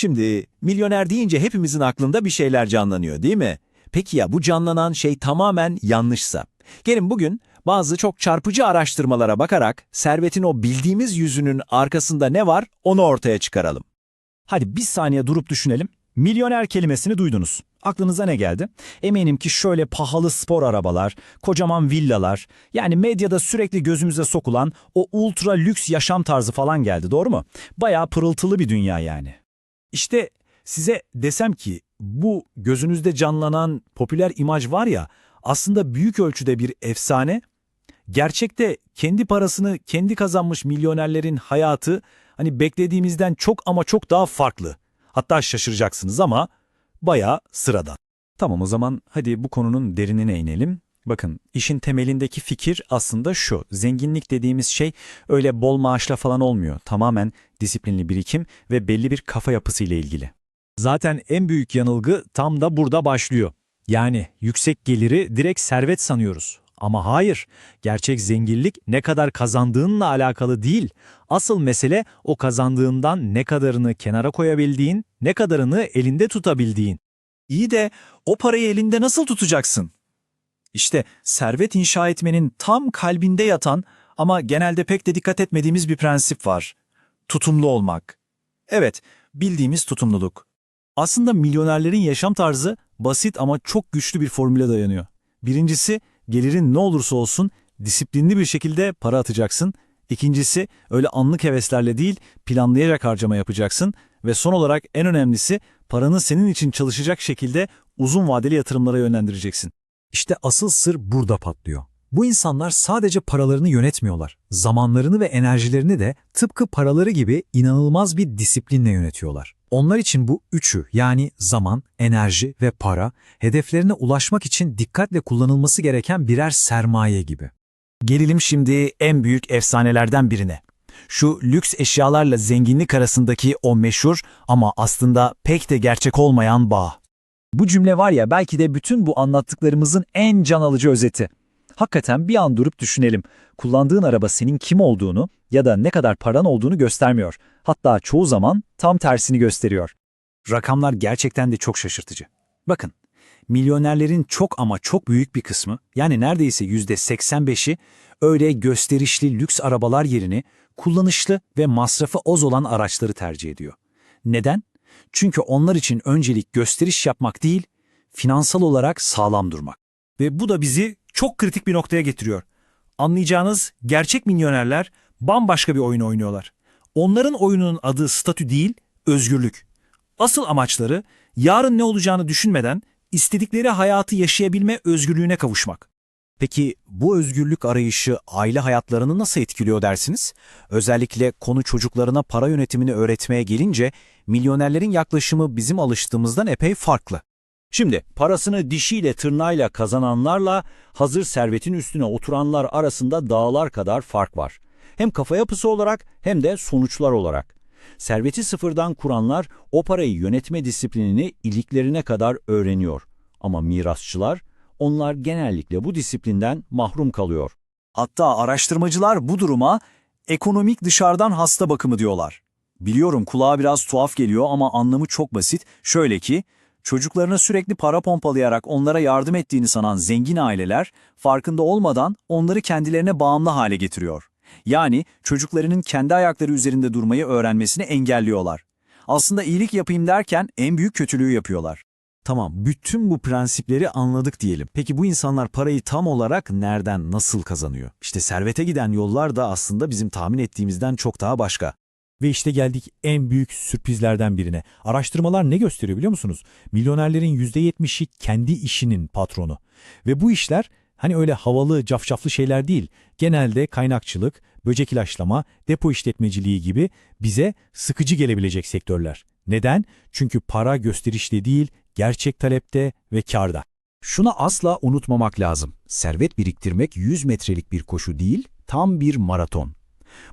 Şimdi milyoner deyince hepimizin aklında bir şeyler canlanıyor değil mi? Peki ya bu canlanan şey tamamen yanlışsa? Gelin bugün bazı çok çarpıcı araştırmalara bakarak servetin o bildiğimiz yüzünün arkasında ne var onu ortaya çıkaralım. Hadi bir saniye durup düşünelim. Milyoner kelimesini duydunuz. Aklınıza ne geldi? Eminim ki şöyle pahalı spor arabalar, kocaman villalar, yani medyada sürekli gözümüze sokulan o ultra lüks yaşam tarzı falan geldi, doğru mu? Bayağı pırıltılı bir dünya yani. İşte size desem ki bu gözünüzde canlanan popüler imaj var ya, aslında büyük ölçüde bir efsane, gerçekte kendi parasını kendi kazanmış milyonerlerin hayatı hani beklediğimizden çok ama çok daha farklı. Hatta şaşıracaksınız ama bayağı sıradan. Tamam o zaman hadi bu konunun derinine inelim. Bakın işin temelindeki fikir aslında şu. Zenginlik dediğimiz şey öyle bol maaşla falan olmuyor. Tamamen disiplinli birikim ve belli bir kafa yapısı ile ilgili. Zaten en büyük yanılgı tam da burada başlıyor. Yani yüksek geliri direkt servet sanıyoruz. Ama hayır, gerçek zenginlik ne kadar kazandığınla alakalı değil. Asıl mesele o kazandığından ne kadarını kenara koyabildiğin, ne kadarını elinde tutabildiğin. İyi de o parayı elinde nasıl tutacaksın? İşte servet inşa etmenin tam kalbinde yatan ama genelde pek de dikkat etmediğimiz bir prensip var. Tutumlu olmak. Evet, bildiğimiz tutumluluk. Aslında milyonerlerin yaşam tarzı basit ama çok güçlü bir formüle dayanıyor. Birincisi, gelirin ne olursa olsun disiplinli bir şekilde para atacaksın. İkincisi, öyle anlık heveslerle değil, planlayarak harcama yapacaksın. Ve son olarak en önemlisi, paranı senin için çalışacak şekilde uzun vadeli yatırımlara yönlendireceksin. İşte asıl sır burada patlıyor. Bu insanlar sadece paralarını yönetmiyorlar. Zamanlarını ve enerjilerini de tıpkı paraları gibi inanılmaz bir disiplinle yönetiyorlar. Onlar için bu üçü yani zaman, enerji ve para hedeflerine ulaşmak için dikkatle kullanılması gereken birer sermaye gibi. Gelelim şimdi en büyük efsanelerden birine. Şu lüks eşyalarla zenginlik arasındaki o meşhur ama aslında pek de gerçek olmayan bağ. Bu cümle var ya belki de bütün bu anlattıklarımızın en can alıcı özeti. Hakikaten bir an durup düşünelim. Kullandığın araba senin kim olduğunu ya da ne kadar paran olduğunu göstermiyor. Hatta çoğu zaman tam tersini gösteriyor. Rakamlar gerçekten de çok şaşırtıcı. Bakın, milyonerlerin çok ama çok büyük bir kısmı, yani neredeyse %85'i öyle gösterişli lüks arabalar yerini kullanışlı ve masrafı oz olan araçları tercih ediyor. Neden? Çünkü onlar için öncelik gösteriş yapmak değil, finansal olarak sağlam durmak. Ve bu da bizi çok kritik bir noktaya getiriyor. Anlayacağınız gerçek milyonerler bambaşka bir oyun oynuyorlar. Onların oyununun adı statü değil, özgürlük. Asıl amaçları yarın ne olacağını düşünmeden istedikleri hayatı yaşayabilme özgürlüğüne kavuşmak. Peki bu özgürlük arayışı aile hayatlarını nasıl etkiliyor dersiniz? Özellikle konu çocuklarına para yönetimini öğretmeye gelince milyonerlerin yaklaşımı bizim alıştığımızdan epey farklı. Şimdi parasını dişiyle tırnağıyla kazananlarla hazır servetin üstüne oturanlar arasında dağlar kadar fark var. Hem kafa yapısı olarak hem de sonuçlar olarak. Serveti sıfırdan kuranlar o parayı yönetme disiplinini iliklerine kadar öğreniyor. Ama mirasçılar, onlar genellikle bu disiplinden mahrum kalıyor. Hatta araştırmacılar bu duruma ekonomik dışarıdan hasta bakımı diyorlar. Biliyorum kulağa biraz tuhaf geliyor ama anlamı çok basit. Şöyle ki, çocuklarına sürekli para pompalayarak onlara yardım ettiğini sanan zengin aileler, farkında olmadan onları kendilerine bağımlı hale getiriyor. Yani çocuklarının kendi ayakları üzerinde durmayı öğrenmesini engelliyorlar. Aslında iyilik yapayım derken en büyük kötülüğü yapıyorlar. Tamam, bütün bu prensipleri anladık diyelim. Peki bu insanlar parayı tam olarak nereden, nasıl kazanıyor? İşte servete giden yollar da aslında bizim tahmin ettiğimizden çok daha başka. Ve işte geldik en büyük sürprizlerden birine. Araştırmalar ne gösteriyor biliyor musunuz? Milyonerlerin %70'i kendi işinin patronu. Ve bu işler hani öyle havalı, cafcaflı şeyler değil. Genelde kaynakçılık, böcek ilaçlama, depo işletmeciliği gibi bize sıkıcı gelebilecek sektörler. Neden? Çünkü para gösterişte değil, gerçek talepte ve karda. Şuna asla unutmamak lazım. Servet biriktirmek 100 metrelik bir koşu değil, tam bir maraton.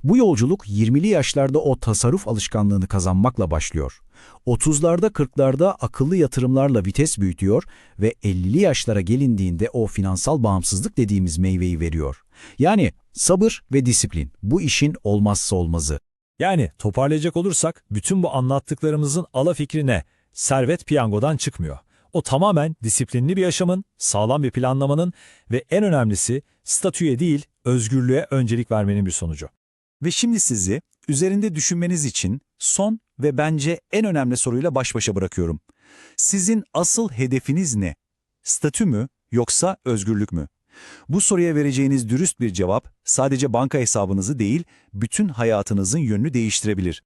Bu yolculuk 20'li yaşlarda o tasarruf alışkanlığını kazanmakla başlıyor. 30'larda 40'larda akıllı yatırımlarla vites büyütüyor ve 50'li yaşlara gelindiğinde o finansal bağımsızlık dediğimiz meyveyi veriyor. Yani sabır ve disiplin bu işin olmazsa olmazı. Yani toparlayacak olursak bütün bu anlattıklarımızın ala fikri ne? Servet piyangodan çıkmıyor. O tamamen disiplinli bir yaşamın, sağlam bir planlamanın ve en önemlisi statüye değil özgürlüğe öncelik vermenin bir sonucu. Ve şimdi sizi üzerinde düşünmeniz için son ve bence en önemli soruyla baş başa bırakıyorum. Sizin asıl hedefiniz ne? Statü mü yoksa özgürlük mü? Bu soruya vereceğiniz dürüst bir cevap sadece banka hesabınızı değil, bütün hayatınızın yönünü değiştirebilir.